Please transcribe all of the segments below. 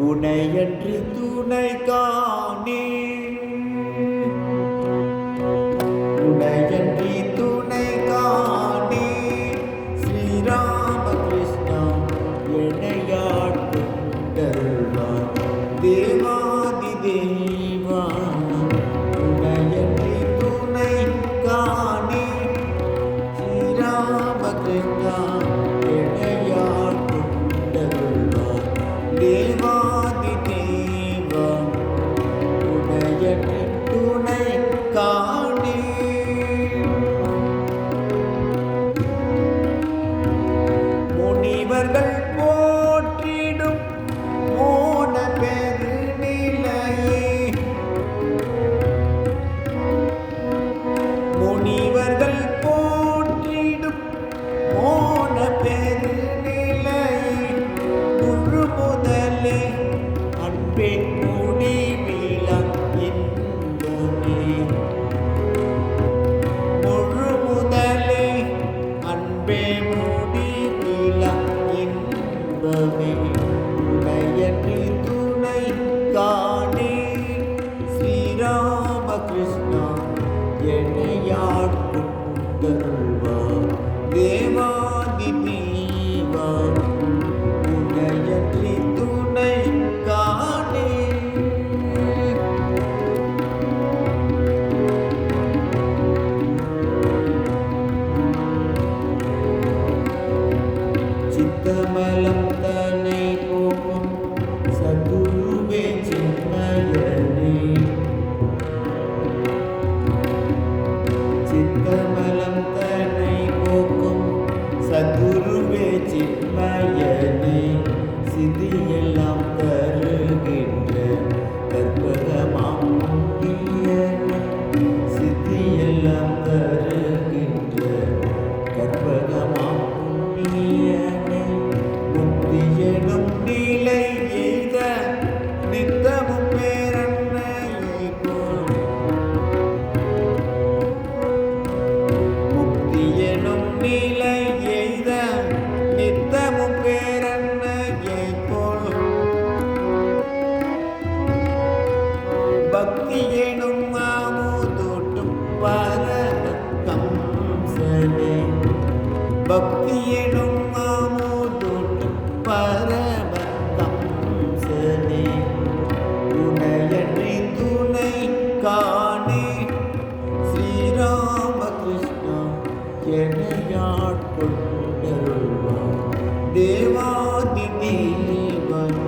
உனையன்றி துணை காணே. உனையன்றி துணை காணே. ஸ்ரீராமகிருஷ்ணா எனையாட்கொண்டருள்வார் தேவாதி தேவா Bhagavati தருகின்ற கற்பகமாம் புண்ணியனே முக்தி எனும் நிலை எய்த நித்தமும் பேரன்னையை போல் முக்தி எனும் நிலை எய்த நித்தமும் பேரன்னையை போல் பக்தி பக்தி எனும் மாமூதூட்டும் பரமத்தம் சனி துணையன்றி துணை காணி ஸ்ரீராமகிருஷ்ணா எனையாட்கொண்டருள்வார் தேவாதி தேவன்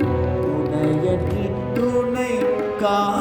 துணையன்றி துணை காணி